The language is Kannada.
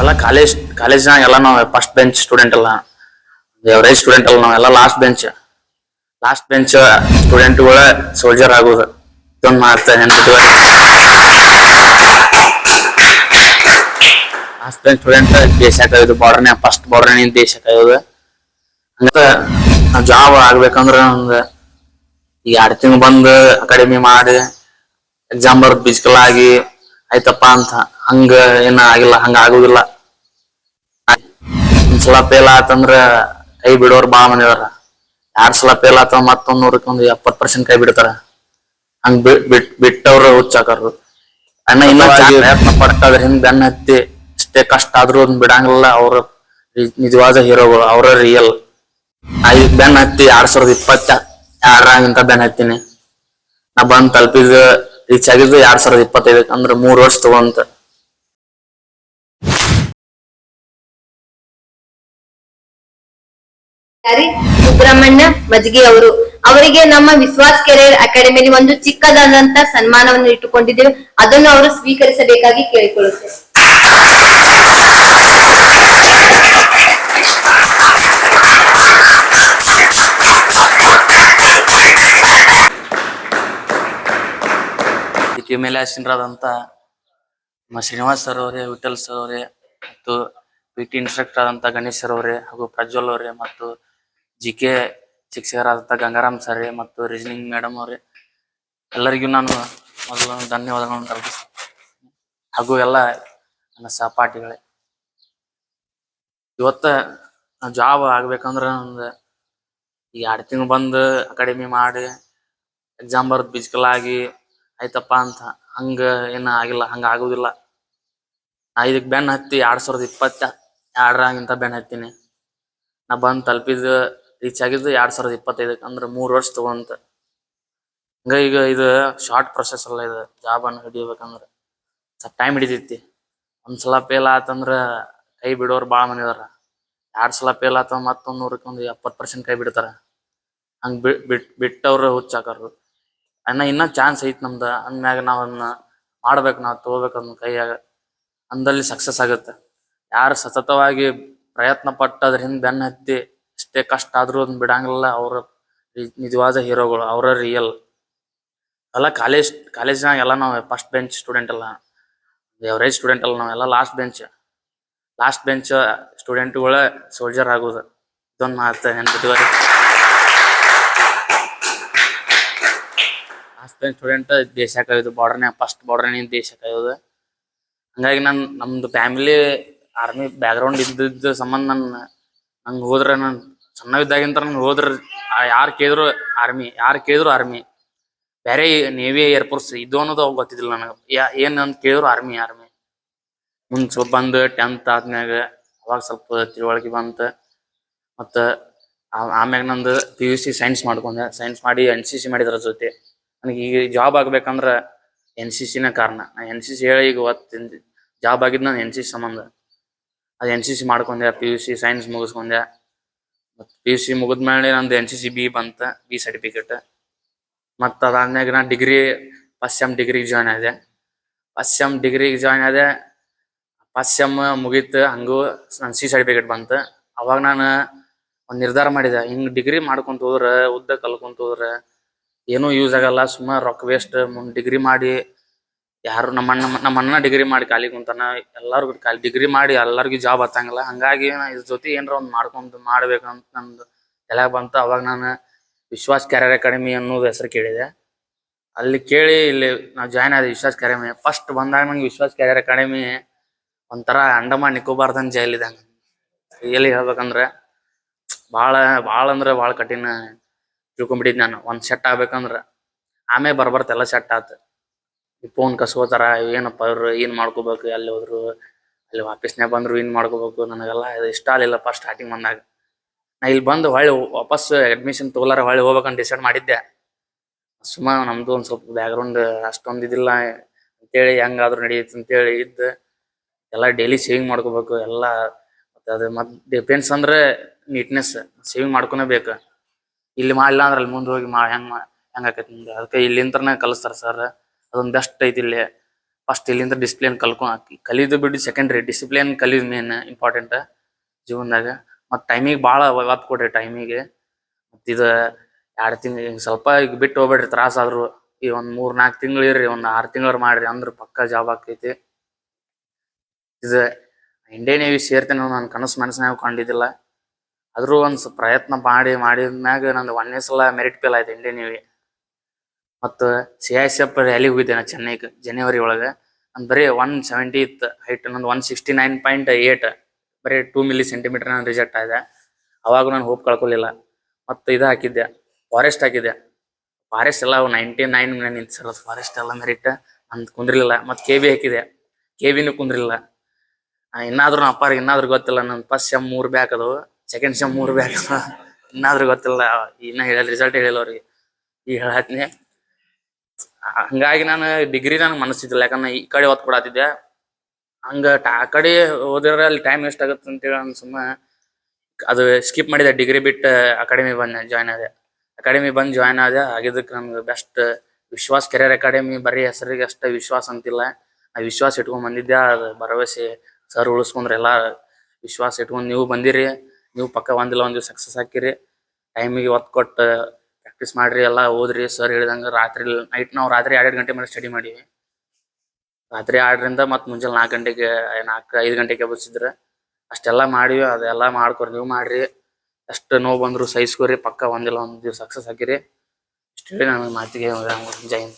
ಎಲ್ಲ ಕಾಲೇಜ್ ಕಾಲೇಜ್ನಾಗ ಎಲ್ಲ ನಾವು ಫಸ್ಟ್ ಬೆಂಚ್ ಸ್ಟೂಡೆಂಟ್ ಅಲ್ಲ. ಎವರೇಜ್ ಸ್ಟೂಡೆಂಟ್ ಅಲ್ಲ ನಾವೆಲ್ಲ ಲಾಸ್ಟ್ ಬೆಂಚ್ ಲಾಸ್ಟ್ ಬೆಂಚ್ ಸ್ಟೂಡೆಂಟ್ಗಳ ಸೋಲ್ಜರ್ ಆಗೋದು. ಇದೊಂದು ಮಾತು, ಹೆಣ್ಮಕ್ಳು. ಲಾಸ್ಟ್ ಬೆಂಚ್ ಸ್ಟೂಡೆಂಟ್ ದೇಶ ಕಾಯೋದು ಬಾರ್ಡರ್ನೇ ಫಸ್ಟ್ ಬಾರ್ಡರ್ನೇ ದೇಶ ಕಾಯೋದು. ನಾವು ಜಾಬ್ ಆಗ್ಬೇಕಂದ್ರ ಒಂದು ಈಗ ಎರಡು ತಿಂಗಳು ಬಂದು ಅಕಾಡೆಮಿ ಮಾಡಿ ಎಕ್ಸಾಮ್ ಬರ್ದು ಫಿಸಿಕಲ್ ಆಗಿ ಆಯ್ತಪ್ಪ ಅಂತ. ಹಂಗ ಏನ ಆಗಿಲ್ಲ ಹಂಗ ಆಗುದಿಲ್ಲ. ಸಲ ಫೇಲ್ ಆತಂದ್ರ ಕೈ ಬಿಡೋರ್ ಬಾಳ ಮಂದಿ ಯಾರ ಎರಡ್ ಸಲ ಫೇಲ್ ಆತ ಮತ್ತೊಂದ್ ನೂರಕ್ಕೆ ಒಂದು ಎಪ್ಪತ್ ಪರ್ಸೆಂಟ್ ಕೈ ಬಿಡ್ತಾರ. ಹಂಗ ಬಿಟ್ ಬಿಟ್ ಬಿಟ್ಟವ್ರು ಹುಚ್ಚಾಕರು ಅಣ್ಣ ಇನ್ನ ಪ್ರಯತ್ನ ಪಡ್ತಾದ್ರ ಹಿಂದ ಬೆನ್ನ ಹತ್ತಿ ಎಷ್ಟೇ ಕಷ್ಟ ಆದ್ರೂ ಅದನ್ನ ಬಿಡಂಗಿಲ್ಲ. ಅವ್ರ ನಿಜವಾದ ಹೀರೋಗಳು ಅವ್ರ ರಿಯಲ್ ಐದ್ ಬೆನ್ನ ಹತ್ತಿ ಎರಡ್ ಸಾವಿರದ ಇಪ್ಪತ್ತ ಎರಡರಾಗಿಂತ ಬೆನ್ನ ಹತ್ತೀನಿ. ನಾ ಬಂದ್ ತಲುಪಿದ ರೀಚ್ ಆಗಿದ್ದು ಎರಡ್ ಸಾವಿರದ ಇಪ್ಪತ್ತೈದಕ್ಕೆ ಅಂದ್ರೆ ಮೂರು ವರ್ಷ ತಗೊಂತ. ಸುಬ್ರಹ್ಮಣ್ಯ, ಮಜ್ಗೆ ಅವರು. ಅವರಿಗೆ ನಮ್ಮ ವಿಶ್ವಾಸ್ ಕೆರಿಯರ್ ಅಕಾಡೆಮಿಯಲ್ಲಿ ಒಂದು ಚಿಕ್ಕದಾದಂತ ಸನ್ಮಾನವನ್ನು ಇಟ್ಟುಕೊಂಡಿದ್ದೇವೆ. ಅದನ್ನು ಅವರು ಸ್ವೀಕರಿಸಬೇಕಾಗಿ ಕೇಳಿಕೊಳ್ಳುತ್ತೇವೆ. ಇದಕ್ಕೆ ಮೇಲೆ ಆಸೀನರಾದಂತ ನಮ್ಮ ಶ್ರೀನಿವಾಸ್ ಸರ್ ಅವರೇ ವಿಠಲ್ ಸರ್ ಅವರೇ, ಮತ್ತು ಪಿ ಟಿ ಇನ್ಸ್ಟ್ರಕ್ಟರ್ ಆದಂತ ಗಣೇಶ್ ಸರ್ ಅವರೇ, ಹಾಗೂ ಪ್ರಜ್ವಲ್ ಅವರೇ, ಮತ್ತು ಜಿ ಕೆ ಶಿಕ್ಷಕರಾದಂತ ಗಂಗಾರಾಮ್ ಸರ್ ಮತ್ತು ರೀಸನಿಂಗ್ ಮೇಡಮ್ ಅವರೇ, ಎಲ್ಲರಿಗೂ ನಾನು ಮೊದಲು ಧನ್ಯವಾದಗಳನ್ನು ತಲುಪಿಸ್ತೀನಿ ಹಾಗೂ ಎಲ್ಲ ನನ್ನ ಸಹಪಾಠಿಗಳೇ. ಇವತ್ತ ಜಾಬ್ ಆಗ್ಬೇಕಂದ್ರೆ ನಂದು ಈ ಎರಡು ತಿಂಗಳು ಬಂದು ಅಕಾಡೆಮಿ ಮಾಡಿ ಎಕ್ಸಾಮ್ ಬರ್ದು ಫಿಸಿಕಲ್ ಆಗಿ ಆಯ್ತಪ್ಪ ಅಂತ. ಹಂಗ ಏನ ಆಗಿಲ್ಲ, ಹಂಗ ಆಗುದಿಲ್ಲ. ನಾ ಇದಕ್ ಬೆನ್ನ ಹತ್ತಿ ಎರಡ್ ಸಾವಿರದ ಇಪ್ಪತ್ತ ಎರಡರಾಗಿಂತ ಬೆನ್ ಹತ್ತೀನಿ. ನಾ ಬಂದು ತಲುಪಿದ ರೀಚ್ ಆಗಿದ್ದು ಎರಡ್ ಸಾವಿರದ ಇಪ್ಪತ್ತೈದಕ್ಕೆ ಅಂದ್ರೆ ಮೂರು ವರ್ಷ ತಗೊಂತ. ಹಂಗ ಈಗ ಇದು ಶಾರ್ಟ್ ಪ್ರೊಸೆಸ್ ಅಲ್ಲ ಇದು ಜಾಬ್ ಅನ್ನ ಹಿಡಿಬೇಕಂದ್ರ. ಸ್ವಲ್ಪ ಟೈಮ್ ಹಿಡಿತೈತಿ. ಒಂದ್ಸಲ ಫೇಲ್ ಆತಂದ್ರೆ ಕೈ ಬಿಡೋರು ಭಾಳ ಮಂದಿ ಅದಾರ. ಎರಡು ಸಲ ಫೇಲ್ ಆತ ಮತ್ತೊಂದ್ ನೂರಕ್ಕೆ ಒಂದು ಎಪ್ಪತ್ ಪರ್ಸೆಂಟ್ ಕೈ ಬಿಡ್ತಾರ. ಹಂಗ್ ಬಿಟ್ ಬಿಟ್, ಬಿಟ್ಟವ್ರ ಹುಚ್ಚಾಕರು. ಅಣ್ಣ, ಇನ್ನ ಚಾನ್ಸ್ ಐತ್ ನಮ್ದ. ಅಂದ್ಮ್ಯಾಗ ನಾವ್ ಅದನ್ನ ಮಾಡ್ಬೇಕು, ನಾವ್ ತಗೋಬೇಕು ಅದನ್ನ ಕೈಯಾಗ. ಅಂದಲ್ಲಿ ಸಕ್ಸಸ್ ಆಗುತ್ತೆ. ಯಾರು ಸತತವಾಗಿ ಪ್ರಯತ್ನ ಪಟ್ಟು ಅದ್ರ ಹಿಂದ್ ಬೆನ್ನ ಹತ್ತಿ ಎಷ್ಟೇ ಕಷ್ಟ ಆದ್ರೂ ಅದನ್ನ ಬಿಡಂಗಿಲ್ಲ. ಅವ್ರ ನಿಜವಾದ ಹೀರೋಗಳು, ಅವ್ರ ರಿಯಲ್ ಎಲ್ಲ ಕಾಲೇಜ್ ಕಾಲೇಜ್ನಾಗ ಎಲ್ಲ ನಾವು ಫಸ್ಟ್ ಬೆಂಚ್ ಸ್ಟೂಡೆಂಟ್ ಅಲ್ಲ. ಎವರೇಜ್ ಸ್ಟೂಡೆಂಟ್ ಅಲ್ಲ ನಾವೆಲ್ಲ ಲಾಸ್ಟ್ ಬೆಂಚ್ ಲಾಸ್ಟ್ ಬೆಂಚ್ ಸ್ಟೂಡೆಂಟ್ಗಳ ಸೋಲ್ಜರ್ ಆಗೋದು. ಇದೊಂದು ಮಾತು ನೆನ್ಪಿಟ್ಕೋರಿ ಬೆಂಚ್ ಸ್ಟೂಡೆಂಟ್ ದೇಶ ಕಾಯೋದು ಬಾರ್ಡರ್ನ್ಯಾಗ ಫಸ್ಟ್ ಬಾರ್ಡರ್ನೇ ದೇಶ ಕಾಯೋದು ಹಂಗಾಗಿ ನನ್, ನಮ್ದು ಫ್ಯಾಮಿಲಿ ಆರ್ಮಿ ಬ್ಯಾಕ್ಗ್ರೌಂಡ್ ಇದ್ದಿದ್ದ ಸಂಬಂಧ ನನ್, ನಂಗೆ ಹೋದ್ರೆ ನಾನು ಸಣ್ಣವಿದ್ದಾಗಿಂತ ನಂಗೆ ಹೋದ್ರೆ ಯಾರು ಕೇಳಿದ್ರು ಆರ್ಮಿ ಯಾರು ಕೇಳಿದ್ರು ಆರ್ಮಿ ಬೇರೆ ನೇವಿ ಏರ್ಫೋರ್ಸ್ ಇದು ಅನ್ನೋದು ಅವಾಗ ಗೊತ್ತಿದ್ದಿಲ್ಲ ನನಗೆ. ಯಾ, ಏನ್ ಅಂತ ಕೇಳಿದ್ರು ಆರ್ಮಿ ಆರ್ಮಿ ಮುಂದ್ ಸ್ವಲ್ಪ ಬಂದು ಟೆಂತ್ ಆದ್ಮ್ಯಾಗ ಅವಾಗ ಸ್ವಲ್ಪ ತಿಳುವಳಿಕೆ ಬಂತ. ಮತ್ತ ಆಮ್ಯಾಗ ನಂದು ಪಿ ಯು ಸಿ ಸೈನ್ಸ್ ಮಾಡ್ಕೊಂಡೆ. ಸೈನ್ಸ್ ಮಾಡಿ ಎನ್ ಸಿ ಸಿ ಮಾಡಿದ್ರ ಜೊತೆ. ನನಗೆ ಈಗ ಜಾಬ್ ಆಗ್ಬೇಕಂದ್ರ ಎನ್ ಸಿ ಸಿನ ಕಾರಣ. ನಾ ಎನ್ ಸಿ ಸಿ ಹೇಳಿ ಈಗ ಒತ್ತಿಂದ ಜಾಬ್ ಆಗಿದ್ ನಾನು ಎನ್ ಸಿ ಸಿ ಸಂಬಂಧ. ಅದು ಎನ್ ಸಿ ಸಿ ಮಾಡ್ಕೊಂಡೆ ಪಿ ಯು ಸಿ ಸೈನ್ಸ್ ಮುಗಿಸ್ಕೊಂಡೆ. ಮತ್ತು ಪಿ ಯು ಸಿ ಮುಗಿದ್ಮೇಲೆ ನಂದು ಎನ್ ಸಿ ಸಿ ಬಿ ಬಂತ ಬಿ ಸರ್ಟಿಫಿಕೇಟ್ ಮತ್ತು ಅದಾದ್ಮ್ಯಾಗ ನಾ ಡಿಗ್ರಿ ಫಸ್ಟ್ ಸೆಮ್ ಡಿಗ್ರಿಗೆ ಜಾಯ್ನ್ ಆದೆ. ಫಸ್ಟ್ ಸೆಮ್ ಡಿಗ್ರಿಗೆ ಜಾಯ್ನ್ ಆದೆ. ಫಸ್ಟ್ ಸೆಮ್ ಮುಗೀತು, ಹಂಗೂ ನನ್ನ ಸಿ ಸರ್ಟಿಫಿಕೇಟ್ ಬಂತು. ಅವಾಗ ನಾನು ಒಂದು ನಿರ್ಧಾರ ಮಾಡಿದೆ, ಹಿಂಗ್ ಡಿಗ್ರಿ ಮಾಡ್ಕೊಂತ ಹೋದ್ರ, ಉದ್ದ ಕಲ್ಕೊಂತ ಹೋದ್ರ ಏನೂ ಯೂಸ್ ಆಗಲ್ಲ ಸುಮ್ಮನೆ ರೊಕ್ಕ ವೇಸ್ಟ್ ಮುಂದ್ ಡಿಗ್ರಿ ಮಾಡಿ, ಯಾರು ನಮ್ಮ ಅಣ್ಣ ನಮ್ಮ ಅಣ್ಣ ಡಿಗ್ರಿ ಮಾಡಿ ಖಾಲಿ ಕುಂತಾನ, ಎಲ್ಲಾರ್ಗು ಖಾಲಿ ಡಿಗ್ರಿ ಮಾಡಿ ಎಲ್ಲರಿಗೂ ಜಾಬ್ ಹತ್ತಂಗಿಲ್ಲ. ಹಂಗಾಗಿ ನಾ ಇದ್ರ ಜೊತೆ ಏನಾರ ಒಂದು ಮಾಡ್ಕೊಂತ ಮಾಡ್ಬೇಕಂತ ನಂದು ಎಲ್ಲ ಬಂತು. ಅವಾಗ ನಾನು ವಿಶ್ವಾಸ್ ಕ್ಯಾರಿಯರ್ ಅಕಾಡೆಮಿ ಅನ್ನೋದು ಹೆಸರು ಕೇಳಿದೆ. ಅಲ್ಲಿ ಕೇಳಿ ಇಲ್ಲಿ ನಾವು ಜಾಯ್ನ್ ಆದ ವಿಶ್ವಾಸ್ ಅಕಾಡೆಮಿ. ಫಸ್ಟ್ ಬಂದಾಗ ನಂಗೆ ವಿಶ್ವಾಸ್ ಕ್ಯಾರಿಯರ್ ಅಕಾಡೆಮಿ ಒಂಥರ ಅಂಡಮಾನ್ ನಿಕೋಬಾರ್ದನ್ ಜೈಲ್ ಇದಂಗ ಎಲ್ಲಿ ಹೇಳ್ಬೇಕಂದ್ರೆ ಭಾಳ ಭಾಳ ಅಂದ್ರೆ ಭಾಳ ಕಠಿಣ ತಿಳ್ಕೊಂಬಿಟ್ಟಿದ್ ನಾನು. ಒಂದ್ ಸೆಟ್ ಆಗ್ಬೇಕಂದ್ರ ಆಮೇಲೆ ಬರ್ಬರ್ತ ಎಲ್ಲ ಸೆಟ್ ಆತ. ಈ ಫೋನ್ ಕಸ್ಕೋತಾರ, ಏನಪ್ಪ ಅವ್ರು ಏನ್ ಮಾಡ್ಕೋಬೇಕು ಅಲ್ಲಿ ಹೋದ್ರು, ಅಲ್ಲಿ ವಾಪಸ್ನ್ಯಾಗ ಬಂದ್ರು ಏನ್ ಮಾಡ್ಕೋಬೇಕು, ನನಗೆಲ್ಲ ಇದು ಇಷ್ಟ ಆಗಲಿಲ್ಲಪ್ಪ ಸ್ಟಾರ್ಟಿಂಗ್ ಬಂದಾಗ. ನಾ ಇಲ್ಲಿ ಬಂದು ಹೊಳ್ಳಿ ವಾಪಸ್ ಅಡ್ಮಿಷನ್ ತಗೋಲಾರ ಹೊಳ್ಳಿ ಹೋಗ್ಬೇಕಂತ ಡಿಸೈಡ್ ಮಾಡಿದ್ದೆ. ಸುಮ್ಮ ನಮ್ದು ಒಂದ್ ಸ್ವಲ್ಪ ಬ್ಯಾಕ್ಗ್ರೌಂಡ್ ಅಷ್ಟೊಂದು ಇದಿಲ್ಲ, ಅಂತೇಳಿ ಹೆಂಗಾದ್ರೂ ನಡೆಯುತ್ತೆ ಅಂತೇಳಿ ಇದ್ದ. ಎಲ್ಲ ಡೈಲಿ ಸೇವಿಂಗ್ ಮಾಡ್ಕೋಬೇಕು, ಎಲ್ಲ ಮತ್ತೆ ಅದು ಮತ್ ಡಿಫೆನ್ಸ್ ಅಂದ್ರೆ ನೀಟ್ನೆಸ್ ಸೇವಿಂಗ್ ಮಾಡ್ಕೊನೇಬೇಕು ಇಲ್ಲಿ ಮಾಡಿಲ್ಲ ಅಂದ್ರೆ ಅಲ್ಲಿ ಮುಂದೆ ಹೋಗಿ ಮಾ ಹೆಂಗ್ ಹೆಂಗ್ ಆಕೈತಿ ಅದಕ್ಕೆ ಇಲ್ಲಿಂತ್ರನೇ ಕಲಿಸ್ತಾರ ಸರ್ ಅದೊಂದು ಬೆಸ್ಟ್ ಐತಿ ಇಲ್ಲಿ. ಫಸ್ಟ್ ಇಲ್ಲಿಂದ ಡಿಸಿಪ್ಲಿನ್ ಕಲ್ಕೊ ಕಲಿಯೋದು ಬಿಟ್ಟು ಸೆಕೆಂಡ್ರಿ ಡಿಸಿಪ್ಲಿನ್ ಕಲಿಯೋದು ಮೇನ್ ಇಂಪಾರ್ಟೆಂಟ್ ಜೀವನದಾಗ. ಮತ್ತು ಟೈಮಿಗೆ ಭಾಳ ಒತ್ತು ಕೊಡ್ರಿ ಟೈಮಿಗೆ ಮತ್ತು ಇದು ಎರಡು ತಿಂಗಳು ಸ್ವಲ್ಪ ಈಗ ಬಿಟ್ಟು ಹೋಗ್ಬೇಡ್ರಿ, ತ್ರಾಸ ಆದ್ರು. ಈ ಒಂದು ಮೂರ್ ನಾಲ್ಕು ತಿಂಗಳು ಇರ್ರಿ, ಒಂದು ಆರು ತಿಂಗಳು ಮಾಡ್ರಿ ಅಂದ್ರೆ ಪಕ್ಕ ಜಾಬ್ ಆಕೈತಿ. ಇದು ಇಂಡಿಯನ್ ನೇವಿ ಸೇರ್ತೇನೆ ನನ್ನ ಕನಸು ಮನಸ್ಸಿನಾಗ ಕಂಡಿದ್ದಿಲ್ಲ. ಆದ್ರೂ ಒಂದು ಪ್ರಯತ್ನ ಮಾಡಿ ಮಾಡಿದ್ಮ್ಯಾಗ ನಂದು ಒಂದನೇ ಸಲ ಮೆರಿಟ್ ಫೇಲ್ ಆಯ್ತು ಇಂಡಿಯನ್ ನೇವಿ ಮತ್ತು ಸಿ ಐ ಸಿ ಎಫ್ ರ್ಯಾಲಿಗೆ ಹೋಗಿದ್ದೆ ನಾ ಚೆನ್ನೈಗೆ ಜನವರಿ ಒಳಗೆ. ನಂದು ಬರೀ ಒನ್ ಸೆವೆಂಟಿ ಇತ್ತು ಹೈಟ್ ನಂದು one sixty nine point eight ಬರೀ ಟೂ ಮಿಲಿ ಸೆಂಟಿಮೀಟರ್ ನಾನು ರಿಜೆಕ್ಟ್ ಆಗಿದೆ ಅವಾಗ ನಾನು ಹೋಪ್ ಕಳ್ಕೊಳ್ಳಿಲ್ಲ ಮತ್ತು ಇದು ಹಾಕಿದ್ದೆ ಫಾರೆಸ್ಟ್ ಹಾಕಿದ್ದೆ. ಫಾರೆಸ್ಟ್ ಎಲ್ಲ ನೈಂಟಿ ನೈನ್ ನಿಂತು ಸರ್ ಫಾರೆಸ್ಟ್ ಎಲ್ಲ ಮೆರಿಟ್ ಅಂತ ಕುಂದ್ರಿಲ್ಲ ಮತ್ತು ಕೆ ಬಿ ಹಾಕಿದೆ. ಕೆ ಬಿನೂ ಕುಂದ್ರಿಲ್ಲ ಇನ್ನಾದ್ರೂ ಅಪ್ಪಾರಿಗೆ, ಇನ್ನಾದ್ರೂ ಗೊತ್ತಿಲ್ಲ ನನ್ನ ಫಸ್ಟ್ ಸೆಮ್ ಮೂರು ಬ್ಯಾಕ್ ಅದು ಸೆಕೆಂಡ್ ಸೆಮ್ ಮೂರು ಬ್ಯಾಕ್ ಇನ್ನಾದ್ರೂ ಗೊತ್ತಿಲ್ಲ. ಇನ್ನ ಹೇಳಿಲ್ಲ ರಿಸಲ್ಟ್ ಹೇಳಿಲ್ಲ ಅವ್ರಿಗೆ. ಈಗ ಹೇಳತ್ನಿ. ಹಂಗಾಗಿ ನಾನು ಡಿಗ್ರಿ ನನಗೆ ಮನಸ್ಸಿದ್ದಿಲ್ಲ. ಯಾಕಂದ್ರೆ ಈ ಕಡೆ ಒತ್ತು ಕೊಡತ್ತಿದ್ದೆ ಹಂಗ ಆ ಕಡೆ ಓದಿದ್ರೆ ಅಲ್ಲಿ ಟೈಮ್ ವೇಸ್ಟ್ ಆಗುತ್ತೆ ಅಂತೇಳಿ ನಾನು ಸುಮ್ಮ ಅದು ಸ್ಕಿಪ್ ಮಾಡಿದೆ. ಡಿಗ್ರಿ ಬಿಟ್ಟು ಅಕಾಡೆಮಿ ಬಂದೆ ಜಾಯ್ನ್ ಆದೆ. ಅಕಾಡೆಮಿ ಬಂದು ಜಾಯ್ನ್ ಆದೆ. ಆಗಿದ್ದಕ್ಕೆ ನಮ್ಗೆ ಬೆಸ್ಟ್ ವಿಶ್ವಾಸ್ ಕೆರಿಯರ್ ಅಕಾಡೆಮಿ ಬರೀ ಹೆಸರಿಗೆ ಅಷ್ಟೇ ವಿಶ್ವಾಸ ಅಂತಿಲ್ಲ. ಆ ವಿಶ್ವಾಸ ಇಟ್ಕೊಂಡ್ ಬಂದಿದ್ದೆ. ಅದು ಭರವಸೆ ಸರ್ ಉಳಿಸ್ಕೊಂಡ್ರೆ ಎಲ್ಲ ವಿಶ್ವಾಸ ಇಟ್ಕೊಂಡು ನೀವು ಬಂದಿರಿ. ನೀವು ಪಕ್ಕ ಒಂದಿಲ್ಲ, ಒಂದು ಸಕ್ಸಸ್ ಹಾಕಿರಿ. ಟೈಮಿಗೆ ಒತ್ತು ಕೊಟ್ಟು ಪ್ರಾಕ್ಟೀಸ್ ಮಾಡ್ರಿ, ಎಲ್ಲ ಓದ್ರಿ. ಸರ್ ಹೇಳಿದಂಗೆ ರಾತ್ರಿ ನೈಟ್ ನಾವು ರಾತ್ರಿ ಎರಡು ಗಂಟೆ ಮೇಲೆ ಸ್ಟಡಿ ಮಾಡೀವಿ. ರಾತ್ರಿ ಆರರಿಂದ ಮತ್ತೆ ಮುಂಜಾನೆ ನಾಲ್ಕು ಗಂಟೆಗೆ, ನಾಲ್ಕು, ಐದು ಗಂಟೆಗೆ ಬಸ್ಸಿದ್ರೆ ಅಷ್ಟೆಲ್ಲ ಮಾಡಿವಿ, ಅದೆಲ್ಲ ಮಾಡ್ಕೊರಿ, ನೀವು ಮಾಡ್ರಿ. ಎಷ್ಟು ನೋವು ಬಂದ್ರು ಸಹಿಸ್ಕೊರಿ, ಪಕ್ಕ ಒಂದಿಲ್ಲ, ಒಂದು ಸಕ್ಸಸ್ ಹಾಕಿರಿ. ಇಷ್ಟು ನನ್ನ ಮಾತಿಗೆ ಜೈ ಹಿಂದ್.